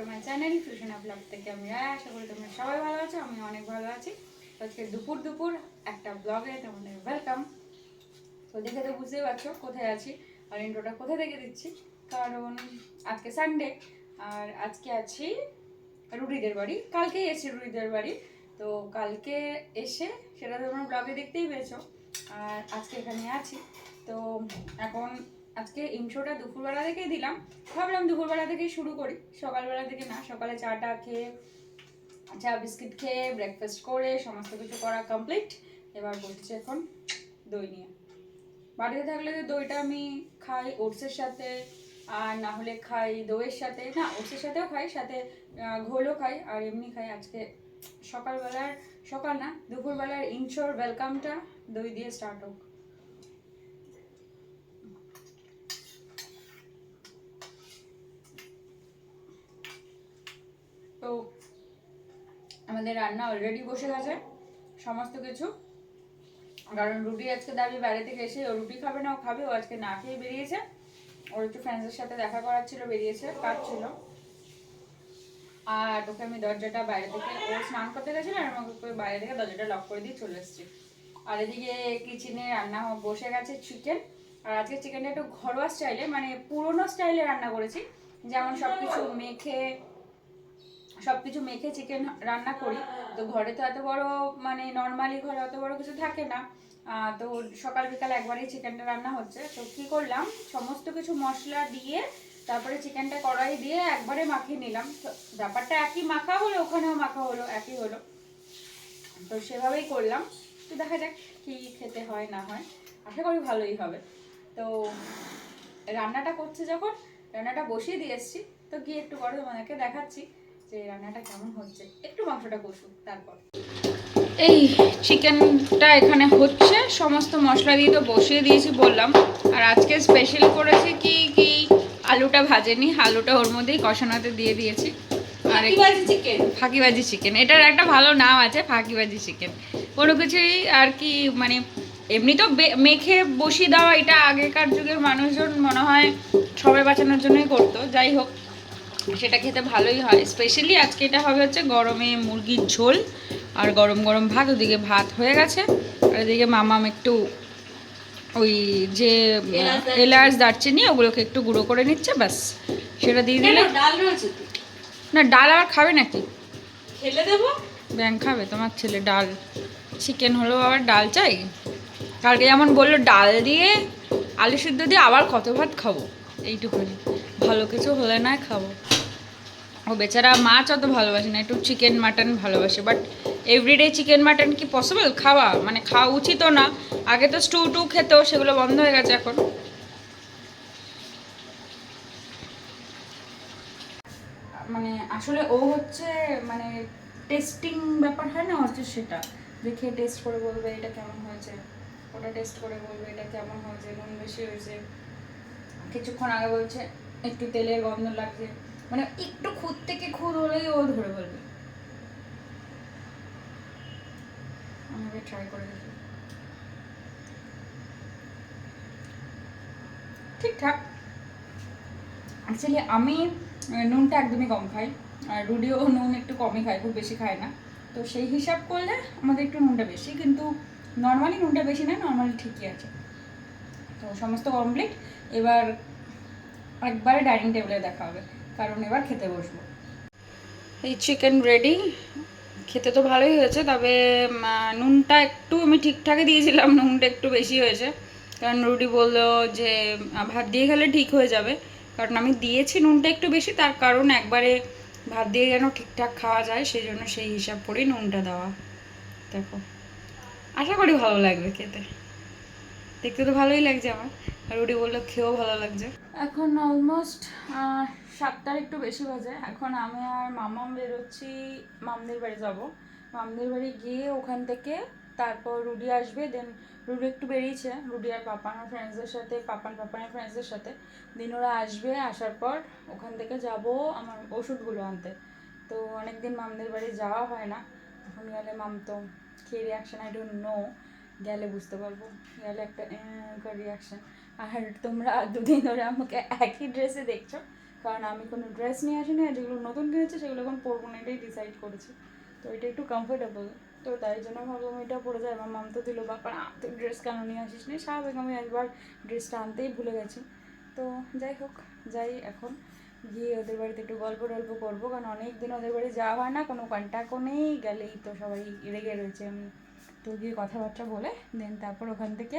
To my channel Sushna blog থেকে আমি আশা করি তোমরা সবাই ভালো আছো, আমি অনেক ভালো আছি। আজকে দুপুর দুপুর একটা ব্লগে তোমাদের ওয়েলকাম তো দেখে তো বুঝতেই পারছ কোথায় আছি আর ইন্ট্রোটা কোথা থেকে দিচ্ছি। কারণ আজকে সানডে আর আজকে আছি রুডিদের বাড়ি। কালকেই এসেছি রুডিদের বাড়ি। তো কালকে এসে সেটা তোমরা ব্লগে দেখতেই পেয়েছ। আর আজকে এখানে আছি। তো এখন আজকে ইন্ট্রোটা দুপুরবেলা থেকেই দিলাম। ভাবলাম দুপুরবেলা থেকেই শুরু করি। সকালবেলা থেকে না, সকালে চাটা খেয়ে, চা বিস্কিট খেয়ে ব্রেকফাস্ট করে, সমস্ত কিছু করা কমপ্লিট এবার বলছি এখন দই নিয়ে। বাড়িতে থাকলে তো দইটা আমি খাই ওটসের সাথে, আর না হলে খাই দইয়ের সাথে। না, ওটসের সাথেও খাই, সাথে ঘোলও খাই, আর এমনি খাই আজকে সকালবেলার, সকাল না, দুপুরবেলার ইনশোর ওয়েলকামটা দই দিয়ে স্টার্ট হোক। তো আমাদের রান্না অলরেডি বসে গেছে, সমস্ত কিছু। কারণ রুটি আজকে দাবি বাইরে থেকে এসে ও রুটি খাবে না, ও খাবে, ও আজকে না খেয়ে বেরিয়েছে। ওর একটু ফ্রেন্ডসের সাথে দেখা করার ছিল বেরিয়েছে কাজ ছিল আর ওকে আমি দরজাটা বাইরে থেকে, ও স্নান করতে গেছিল আর আমাকে বাইরে থেকে দরজাটা লক করে দিয়ে চলে এসেছি। আর এদিকে কিচেনে রান্না বসে গেছে চিকেন আর আজকে চিকেনটা একটু ঘরোয়া স্টাইলে মানে পুরোনো স্টাইলে রান্না করেছি। যেমন সব কিছু মেখে সবকিছু মেখে চিকেন রান্না করি। তো ঘরে তো এত বড় মানে নর্মালি ঘরে অত বড় কিছু থাকে না। তো সকাল বিকাল একবারেই চিকেনটা রান্না হচ্ছে। তো কি করলাম? সমস্ত কিছু মশলা দিয়ে, তারপরে চিকেনটা কড়াই দিয়ে একবারে মাখিয়ে নিলাম। তো ব্যাপারটা একই, মাখা হলো, ওখানেও মাখা হলো, একই হলো। তো সেভাবেই করলাম। তো দেখা যাক কি খেতে হয়, না হয়। আশা করি ভালোই হবে। তো রান্নাটা করছে যখন, রান্নাটা বসিয়ে দিয়ে এসছি। তো গিয়ে একটু করে তোমাদেরকে দেখাচ্ছি। যে রান্নাটা কেমন হচ্ছে একটু মাংসটা কষুক তারপর। এই চিকেনটা এখানে হচ্ছে সমস্ত মশলা দিয়ে তো বসিয়ে দিয়েছি বললাম। আর আজকে স্পেশাল করেছি কি কি আলুটা ভাজেনি আলুটা ওর মধ্যেই কষানোতে দিয়ে দিয়েছি। আর চিকেন? ফাঁকিবাজি চিকেন এটার একটা ভালো নাম আছে ফাঁকিবাজি চিকেন। কোনো কিছুই আর কি মানে এমনি তো মেখে বসিয়ে দেওয়া এটা আগেকার যুগের মানুষজন মনে হয় সবাই বাঁচানোর জন্যই করতো। যাই হোক সেটা খেতে ভালোই হয়। স্পেশালি আজকে এটা হবে হচ্ছে গরমে মুরগির ঝোল আর গরম গরম ভাত ওদিকে ভাত হয়ে গেছে। আর এদিকে মামাম একটু ওই যে এলাচ, দারচিনি। ওগুলোকে একটু গুঁড়ো করে নিচ্ছে ব্যাস। সেটা দিয়ে দিলে না ডাল আবার খাবে নাকি? খেলে দেবো? ব্যাং খাবে তোমার ছেলে ডাল। চিকেন হলেও আবার ডাল চাই। কালকে যেমন বলল ডাল দিয়ে আলু সিদ্ধ দিয়ে আবার কত ভাত খাব। এইটুকুনি। ভালো কিছু হলে না খাব। ও বেচারা মাছ অত ভালোবাসে না, একটু চিকেন মাটন ভালোবাসে। বাট এভরিডে চিকেন মাটন কি পসিবল খাওয়া মানে খাওয়া উচিতও না। আগে তো স্টু টু খেতো সেগুলো বন্ধ হয়ে গেছে এখন। মানে আসলে ও হচ্ছে মানে টেস্টিং ব্যাপার হয় না, হচ্ছে সেটা। দেখে টেস্ট করে বলবে এটা কেমন হয়েছে, ওটা টেস্ট করে বলবে এটা কেমন হয়েছে, নুন বেশি হয়েছে। কিছুক্ষণ আগে বলছে একটু তেলের গন্ধ লাগছে। মানে একটু খুদ থেকে খুদ হলেই ও ধরে বলবে আমাকে ট্রাই করে দেখি। ঠিকঠাক অ্যাকচুয়ালি আমি নুনটা একদমই কম খাই। আর রুডিও নুন একটু কমই খায় খুব বেশি খায় না। তো সেই হিসাব করলে আমাদের একটু নুনটা বেশি, কিন্তু নর্মালি নুনটা বেশি না নর্মালি ঠিকই আছে। তো সমস্ত কমপ্লিট এবার একবারে ডাইনিং টেবিলে দেখা হবে। কারণ এবার খেতে বসবো। এই চিকেন রেডি। খেতে তো ভালোই হয়েছে, তবে নুনটা একটু আমি ঠিকঠাকই দিয়েছিলাম, নুনটা একটু বেশি হয়েছে। কারণ রুডি বলল যে ভাত দিয়ে খেলে ঠিক হয়ে যাবে। কারণ আমি দিয়েছি নুনটা একটু বেশি, তার কারণ একবারে ভাত দিয়ে যেন ঠিকঠাক খাওয়া যায়, সেই জন্য সেই হিসাব করেই নুনটা দেওয়া। দেখো। আশা করি ভালো লাগবে খেতে। দেখতে তো ভালোই লাগছে আমার। রুডি বলল খেয়েও ভালো লাগছে। এখন অলমোস্ট সাতটার একটু বেশি বাজে। এখন আমি আর মামাম বেরোচ্ছি মামদের বাড়ি যাব। মামদের বাড়ি গিয়ে ওখান থেকে তারপর রুডি আসবে দেন রুডি একটু বেরিয়েছে। রুডি আর পাপানোর ফ্রেন্ডসদের সাথে, পাপান, পাপানের ফ্রেন্ডসদের সাথে। দিন ওরা আসবে, আসার পর ওখান থেকে যাব আমার ওষুধগুলো আনতে। তো অনেকদিন মামদের বাড়ি যাওয়া হয় না। এখন গেলে মাম তো কী রিয়াকশন আই ডোন্ট নো গেলে বুঝতে পারব। গেলে একটা রিয়াকশন আর তোমরা দুদিন ধরে আমাকে একই ড্রেসে দেখছ। কারণ আমি কোনো ড্রেস নিয়ে আসিনি আর যেগুলো নতুন কিনেছি সেগুলো এখন পরবো না, এটাই ডিসাইড করেছি। তো এটা একটু কমফোর্টেবল তো তাই জন্য ভাবলাম এটা পরে যায় আমার মাম তো দিল না তুই ড্রেস কেন নিয়ে আসিস নি স্বাভাবিক আমি একবার ড্রেসটা আনতেই ভুলে গেছি। তো যাই হোক, যাই এখন। গিয়ে ওদের বাড়িতে একটু গল্প টল্প করব, কারণ অনেক দিন ওদের বাড়ি যাওয়া হয় না, কোনো কন্ট্যাক্টও নেই, গেলেই তো সবাই রেগে রয়েছে। তো গিয়ে কথাবার্তা বলে, দেন তারপর ওখান থেকে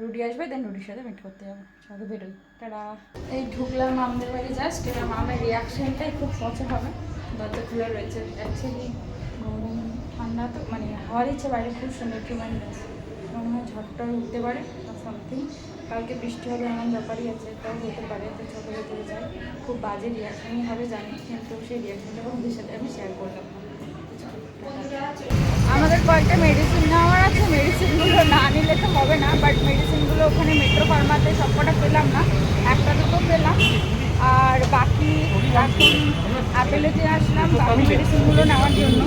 রুডি আসবে দেন রুটির সাথে মিট করতে যাব। সবাই বেরোই। তারা এই ঢুকলাম মামদের বাড়ি জাস্ট এবার মামের রিয়াকশনটাই খুব পছন্দ হবে। দরজা খোলা রয়েছে। অ্যাকচুয়ালি গরম ঠান্ডা তো মানে হওয়ার ইচ্ছে বাইরে খুব সুন্দর ট্রিমেন্ডাস মনে হয় ঝড়টা উঠতে পারে বা সামথিং কালকে বৃষ্টি হবে এমন ব্যাপারই আছে তাও হতে পারে তো ছোটো হতে যায় খুব বাজে রিয়াকশনই হবে জানি। কিন্তু সেই রিয়াকশনটা বন্ধুদের সাথে আমি শেয়ার করলাম। আমাদের কয়েকটা মেডিসিন নেওয়ার আছে মেডিসিনগুলো না নিলে তো হবে না বাট মেডিসিনগুলো ওখানে মেট্রো ফার্মাতে সবকটা পেলাম না, একটা দুটো পেলাম। আর বাকি এখন অ্যাপেলেতে আসলাম, বাকি মেডিসিনগুলো নেওয়ার জন্য।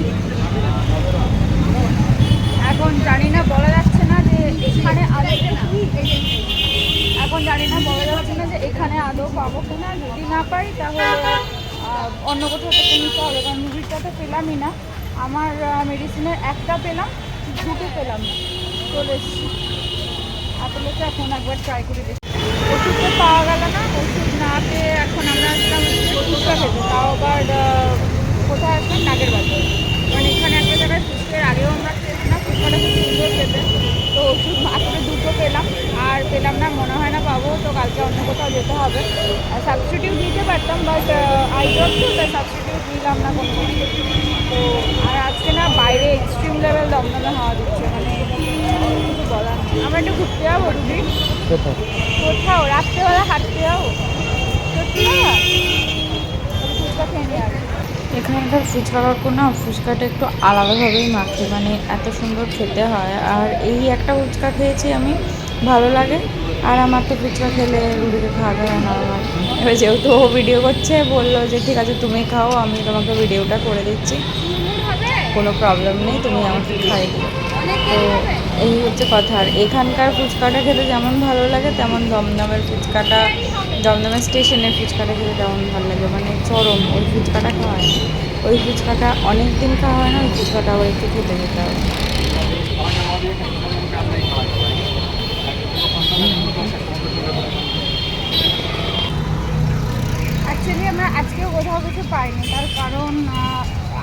এখন জানি না, বলা যাচ্ছে না যে এখানে আদৌ এখন জানি না, বলা যাচ্ছে না যে এখানে আদৌ পাবো কিনা। যদি না পাই, তাহলে অন্য কোথাও থেকে নিতে হবে, কারণ মুভিটা তো পেলামই না। আমার মেডিসিনের একটা পেলাম, দুটো পেলাম না। চলে এসেছি। আপেলেতে এখন একবার ট্রাই করে দেখি। ওষুধ তো পাওয়া গেল না, ওষুধ না পেয়ে এখন আমরা আসলাম ফুচকা খেতে। তাও আবার কোথায় আসলাম নাগের বাজার। মানে এখানে একটা জায়গায় ফুচকার আগেও আমরা খেয়েছিলাম ফুচকাটা খুব সুন্দর খেতে। তো ওষুধ মাত্র দুটো পেলাম। আর পেলাম না, মনে হয় না পাবো, তো কালকে অন্য কোথাও যেতে হবে। সাবস্টিটিউট নিতে পারতাম বাট আই তাই সাবস্টিটিউট নিলাম না কোনো তো আর আজকে না বাইরে এক্সট্রিম লেভেল দমদমে হাওয়া দিচ্ছে মানে বলার আমরা একটু ঘুরতে যাব, রুবি। কোথাও? রাত্রেবেলা হাঁটতে যাব? এখানকার ফুচকা কাকু না ফুচকাটা একটু আলাদাভাবেই মাখে মানে এত সুন্দর খেতে হয়। আর এই একটা ফুচকা খেয়েছি আমি, ভালো লাগে। আর আমার তো ফুচকা খেলে রুটিকে খাওয়াতে হয় না। এবার যেহেতু ও ভিডিও করছে, বলল যে, ঠিক আছে, তুমি খাও, আমি তোমাকে ভিডিওটা করে দিচ্ছি। কোনো প্রবলেম নেই, তুমি আমাকে খাইয়ে দিও। তো এই হচ্ছে কথা। আর এখানকার ফুচকাটা খেতে যেমন ভালো লাগে, তেমন দমদমের ফুচকাটা, দমদমের স্টেশনের ফুচকাটা খেতে তেমন ভালো লাগে। মানে চরম, ওই ফুচকাটা খাওয়া হয়। ওই ফুচকাটা অনেক দিন খাওয়া হয় না, ওই ফুচকাটা আবার একটু খেতে খেতে হবে অ্যাকচুয়ালি আমরা আজকেও কোথাও কিছু পাইনি, তার কারণ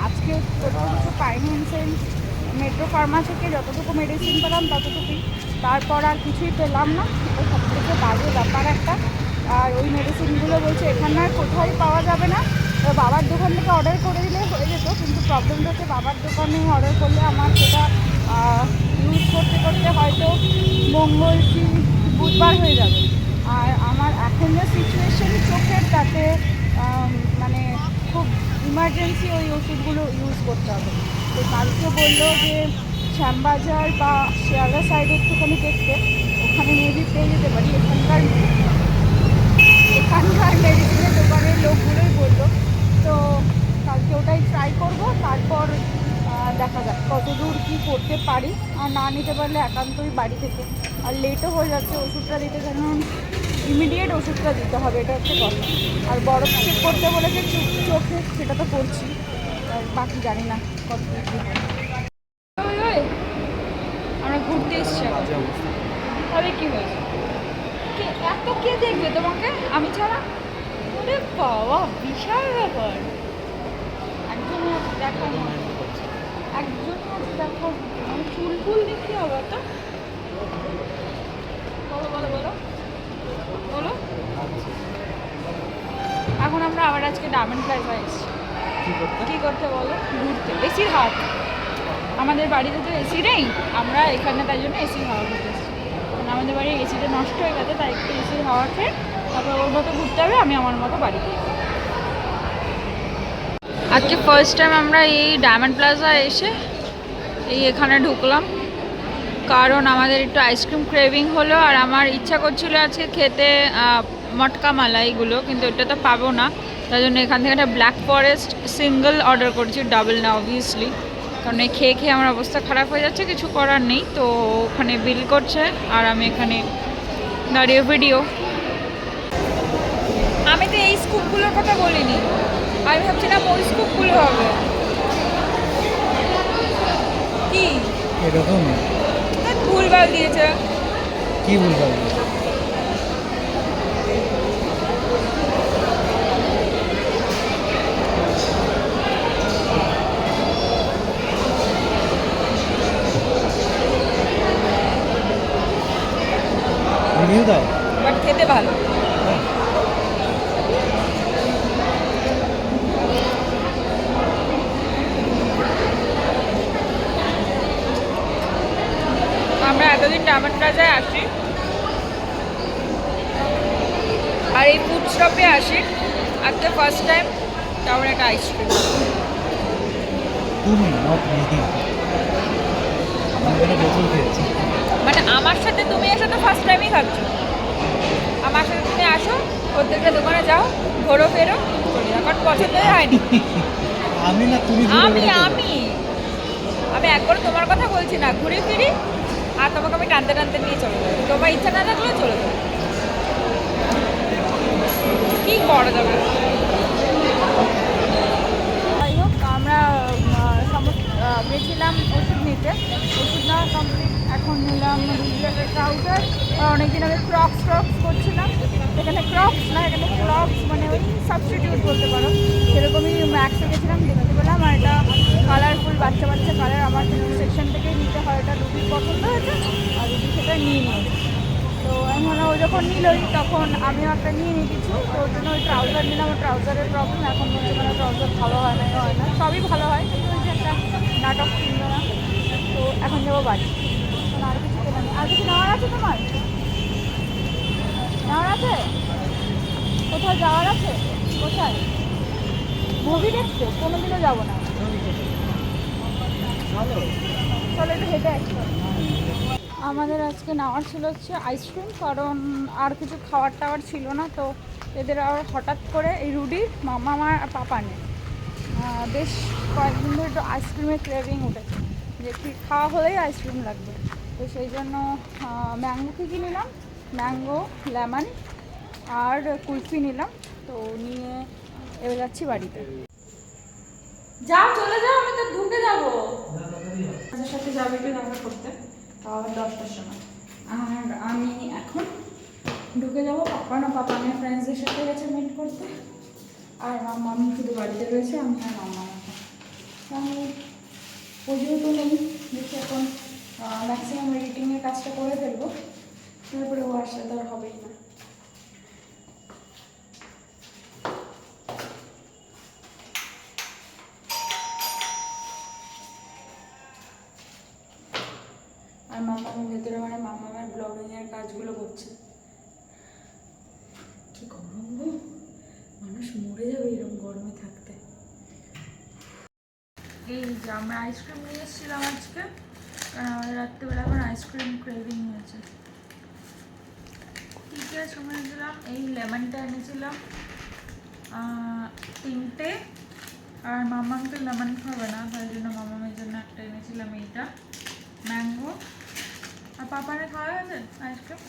আজকে কোথাও কিছু পাইনি ইন সেন্স মেট্রো ফার্মা থেকে যতটুকু মেডিসিন পেলাম ততটুকুই। তারপর আর কিছুই পেলাম না। সব থেকে বাজে ব্যাপার একটা। আর ওই মেডিসিনগুলো বলছে, এখানে আর কোথাও পাওয়া যাবে না? তো বাবার দোকান থেকে অর্ডার করে দিলে হয়ে যেত, কিন্তু প্রবলেমটা হচ্ছে বাবার দোকানে অর্ডার করলে আমার সেটা ইউজ করতে করতে হয়তো মঙ্গল কি বুধবার হয়ে যাবে। আর আমার এখন যা সিচুয়েশন চোখের তাতে মানে খুব ইমার্জেন্সি ওই ওষুধগুলো ইউজ করতে হবে। তো কালকে বলল যে শ্যামবাজার বা শিয়ালদা সাইডে একটুখানি দেখতে, ওখানে মেবি পেয়ে যেতে পারি, এখানকার এখানকার মেডিসিনের দোকানের লোকগুলোই বলল। তো কালকে ওটাই ট্রাই করব, তারপর দেখা যাক কত দূর কী করতে পারি। আর না নিতে পারলে একান্তই বাড়ি থেকে। আর লেটও হয়ে যাচ্ছে, ওষুধটা দিতে কারণ ইমিডিয়েট ওষুধটা দিতে হবে এটা হচ্ছে কথা। আর বরফ চেক করতে বলেছে চোখ চোখে সেটা তো করছি। আর বাকি জানি না কত আমরা ঘুরতে এসছি। তবে কি হয়েছে? এত কে দেখবে তোমাকে? আমি ছাড়া? ওরে বাবা বিশাল ব্যাপার। আছে দেখার মতো মানে চুল ফুল কি হবে তো। বলো বলো বলো। বলো। এখন আমরা আবার আজকে ডায়মন্ড প্লাজা এসেছি। কী করতে? বলো? ঘুরতে। এসির হাওয়া আমাদের বাড়িতে তো এসি নেই। আমরা এখানে তাই জন্য এসির হাওয়া খেতে আমাদের বাড়ির এসিটা নষ্ট হয়ে গেছে তাই একটু এসির হাওয়া খেয়ে তারপর ওর মতো ঘুরতে হবে আমি আমার মতো বাড়িতে আজকে ফার্স্ট টাইম আমরা এই ডায়মন্ড প্লাজা এসে এই এখানে ঢুকলাম। কারণ আমাদের একটু আইসক্রিম ক্রেভিং হলো আর আমার ইচ্ছা করছিল আজকে খেতে মটকা মালাইগুলো, কিন্তু ওটা তো পাবো না। তাই জন্য এখান থেকে একটা ব্ল্যাক ফরেস্ট সিঙ্গেল অর্ডার করছি ডাবল না অবভিয়াসলি কারণ এই খেয়ে খেয়ে আমার অবস্থা খারাপ হয়ে যাচ্ছে, কিছু করার নেই। তো ওখানে বিল করছে আর আমি এখানে দাঁড়িয়ে ভিডিও আমি তো এই স্কুপগুলোর কথা বলিনি। আমি ভাবছিলাম ওই স্কুপগুলো হবে। কি? এরকম? ভুলভাল দিয়েছে। কি বলব রিভিউ দাও। বাট খেতে ভালো আমরা এতদিন ডায়মন্ড প্লাজায় আসি। আর এই ফুড স্টপে আসি। আজকে ফার্স্ট টাইম তারপর একটা আইসক্রিম এখানে মানে আমার সাথে তুমি এসে তো ফার্স্ট টাইমই খাচ্ছ। আমার সাথে তুমি আসো প্রত্যেকটা দোকানে যাও ঘোরো ফেরো চলে যাও। কারণ পছন্দই হয়নি। আমি না তুমি আমি আমি। আমি একবার তোমার কথা বলছি না। ঘুরে ফিরি আর তোমাকে আমি টানতে টানতে নিয়ে চলে যাব। তোমার ইচ্ছা না থাকলে চলে যাব। কি করা যাবে? আমরা সমস্ত গেছিলাম ওষুধ নিতে। ওষুধ নেওয়া কমপ্লিট এখন নিলাম ট্রাউজার অনেকদিন আগে ক্রক্স ক্রক্স করছিলাম। এখানে ক্রক্স না, এখানে ক্রক্স মানে ওই সাবস্টিটিউট বলতে পারো। সেরকমই ম্যাক্সে গেছিলাম, দেখতে পেলাম। আর এটা কালারফুল বাচ্চা বাচ্চা কালার আমার সেকশন থেকেই নিতে হয় এটা রুবির পছন্দ হয়েছে সেটা নিয়ে নিই তো আমি ও যখন নিলই তখন আমিও একটা নিয়ে নিই কিছু। তো ওর জন্য ওই ট্রাউজার নিলাম। ওর ট্রাউজারের প্রবলেম এখন বলছে মানে ট্রাউজার ভালো হয় না হয় না। সবই ভালো হয়। কিন্তু ওই যে একটা নাটক কিনবে না। তো এখন যাব বাড়ি। আর কিছু কেনা আর কিছু নেওয়ার আছে তোমার? নেওয়ার আছে? কোথাও যাওয়ার আছে? কোথায়? মুভি দেখতে কোনোদিনও যাব না। চলো একটু হেঁটে আসি। আমাদের আজকে নেওয়ার ছিল হচ্ছে আইসক্রিম, কারণ আর কিছু খাবার টাওয়ার ছিল না, তো এদের আর হঠাৎ করে এই রুডির মামা আমার পাপা নেই। বেশ কয়েকদিন ধরে একটু আইসক্রিমের ক্রেভিং উঠেছে, যে কি খাওয়া হলেই আইসক্রিম লাগবে। তো সেই জন্য ম্যাঙ্গো কী কী নিলাম? ম্যাঙ্গো লেমন আর কুলফি নিলাম, তো নিয়ে এবার যাচ্ছি বাড়িতে। যাও, চলে যাও, আমি তো ঢুকে যাব। সাথে যাবে একটু দেখা করতে? তাও দশটার সময়। আর আমি এখন ঢুকে যাব পাপা না পাপা আমার ফ্রেন্ডসদের সাথে গেছে মিট করতে। আর আমি শুধু বাড়িতে রয়েছে, আমি আর মাম্মা আমি পুজোও তো নেই, দেখি এখন ম্যাক্সিমাম এডিটিংয়ের কাজটা করে ফেলব। তারপরে ও আসলে তো আর হবেই না। আর মামা আমার ভেতরে মানে মামা আমার ব্লগিং এর কাজগুলো করছে। কি গরম গো। মানুষ মরে যাবে এরকম গরমে থাকতে। এই যে আমরা আইসক্রিম নিয়ে এসেছিলাম আজকে। কারণ আমাদের রাত্রিবেলা এখন আইসক্রিম ক্রেভিং হয়েছে কী কী আইসক্রিম এনেছিলাম? এই লেমনটা এনেছিলাম। আহ, তিনটে। আর মামাম তো লেমন খাবে না তাই জন্য মামামের জন্য একটা এনেছিলাম এইটা। ম্যাঙ্গো আর পাপারে খাওয়া গেছে আইসক্রিম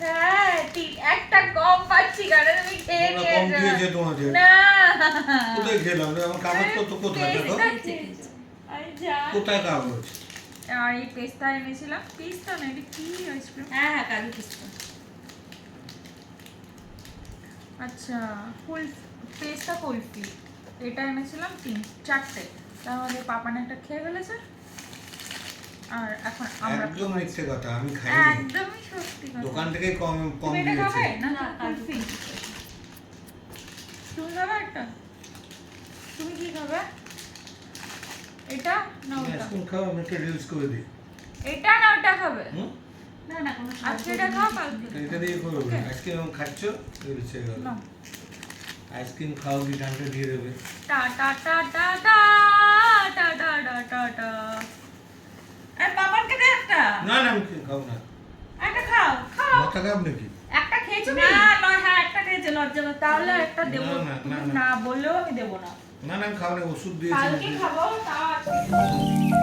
হ্যাঁ ঠিক। একটা কম পাচ্ছি কারণ তুমি খেয়ে নিয়েছো না। কোথায় খেলাম রে? আমার কাগজপত্র কোথায় দেখো কোথায় কাগজ আর এই পেস্তা এনেছিলাম। পেস্তা না এটা কি আইসক্রিম হ্যাঁ হ্যাঁ কাজু পিস্তা। আচ্ছা ফুল পেস্তা কুলফি। এটা এনেছিলাম তিন চারটে। মধ্যে পাপান একটা খেয়ে ফেলেছে? আর এখন আমরা একদম মিথ্যে কথা আমি খাইনি। একদমই সত্যি কথা। দোকান থেকে কম কম দিয়েছে। না না, কুলফি তুমি খাবে একটা? তুমি কি খাবে? এটা না ওটা? এখন খাও আমি একটা রিলস করে দিই। এটা না ওটা খাবে? না না কোনো আজকে এটা খাও কালকে। এটা দিয়ে করবে. আইসক্রিম খাচ্ছ রিলস গেল। না আইসক্রিম খাও কি গানটা দিয়ে দেবে। টা টা টা টা টা টা টা টা টা টা। আর বাবাকে দে একটা? না না আমি খাও না। একটা খাও খাও। মাথা নাকি? একটা খেয়েছো না হ্যাঁ একটা খেয়েছে লজ্জা। তাহলে একটা দেবো। না, না, না, না। বললেও আমি দেবো না। না না আমি খাব না ওষুধ কালকে দিয়েছি খাব তাও আজকে।